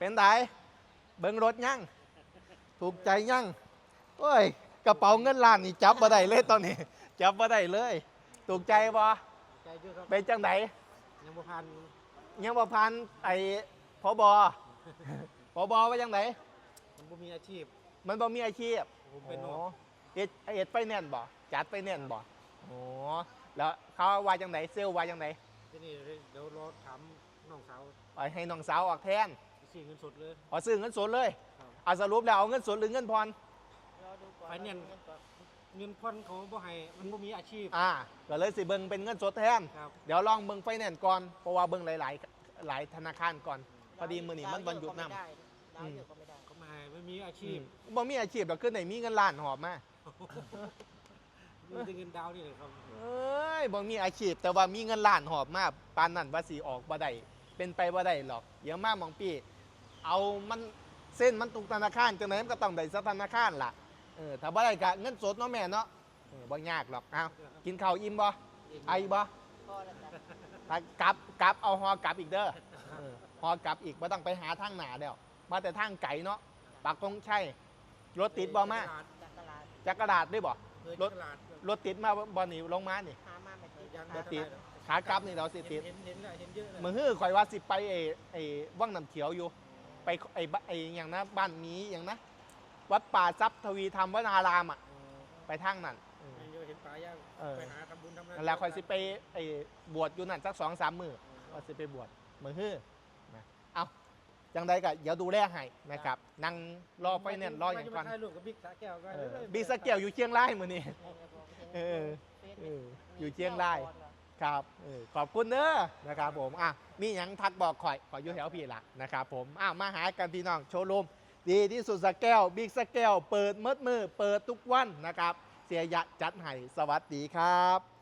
เป็นไดเบิ่งรถยังถูกใจยังโอ้ยกระเป๋าเงินล้านนี่จับบ่ได้เลยตอนนี้ จับบ่ได้เลย ถูกใจบ่ใจเยอะครับเป็นจังไดยังบ่พันยังบ่พันไอ้พบพบว่าจังไดมันบ่มีอาชีพ มันบ่มีอาชีพผมเป็นโอ้เนาะเอ็ดเอ็ดไปแน่นบ่จัดไปแน่นบ่โอ้แล้วเขาว่าจังไดเซลลว่าจังไดที่นี่เดี๋ยวรอถามน้องสาวเอาให้น้องสาวออกแทน สิเงินสดเลยเอาซื้อเงินสดเลยครับเอาสรุปแล้วเอาเงินสดหรือเงินผ่อนไฟแนนซ์เงินผ่อนเขาบ่ให้มันบ่มีอาชีพอ่าก็เลยสิเบิ่งเป็นเงินสดแทน ครับ เดี๋ยวลองเบิ่งไฟแนนซ์ก่อนเพราะว่าเบิ่งหลายๆ หลายธนาคารก่อน พอดีมื้อนี้มันวันหยุดนำดาวเยอะก็ไม่ได้เขาไม่ให้ไม่มีอาชีอืพมบ่มีอาชีพดอกคือไหนมีเงินล้านหอบมามีแต่เงินดาวนี่เลยครับเอ้ยบ่มีอาชีพแต่ว่ามีเงินล้านหอบมาปานนั้นว่าสิออกบ่ได้เป็นไปบ่ได้หรอกเดี๋ยวมาหมองพี่ เอามันเส้นมันตุกธนาคารจังไหนมันก็ต้องได้สักธนาคารล่ะเออถ้าบ่ได้ก็เงินสดเนาะแม่เนาะเออบ่ยากหรอกเอากินข้าวอิ่มบ่ไอบ่พ่อแล้วจ้ะถ้ากลับกลับเอาฮอกลับอีกเด้อเออฮอกลับอีกบ่ต้องไปหาทางหนาเดียวมาแต่ทางไก่เนาะปากกงใช่รถติดบ่มาจากตลาดจักกระดาษด้วยบ่รถ ตลาดรถติดมาบ่หนีลงมานี่ หามาไม่ติดยังรถติด ขากลับนี่เราสิติดเห็นเห็นแล้วเห็นเยอะเลยมือฮื้อข่อยว่าสิไปไอ้ไอ้ว่างน้ำเขียวอยู่ ไปไอ้บ้านไอ้อย่างนะบ้านนี้อย่างนะ วัดป่าทรัพย์ทวีธรรมวนารามอะไปทางนั้นเออเห็นเยอะเห็นปลาย่างเออ ไปหาทำบุญทำอะไรนั่นแหล้วข่อยสิไปไอ้บวชอยู่นั่นสักสองสามมือว่าสิไปบวชมือฮื้อนะเอาจังใดก็เดี๋ยวดูแลให้นะครับนั่งรอไฟแนนซ์รออย่างก่อนจะมาถ่ายรูปกับบิ๊กสาแก้วกันเออบีสเกลอยู่เชียงรายมือนี่ เออ เอออยู่เชียงราย ครับขอบคุณเด้อนะครับผมอะมีอย่างทักบอกข่อยขอยอยู่แถวพี่ละนะครับผมอะมาหากันพี่น้องโชว์รูมดีที่สุดสแกลบิ๊กสแกลเปิดมืดมือเปิดทุกวันนะครับ เสียยะจัดให้สวัสดีครับ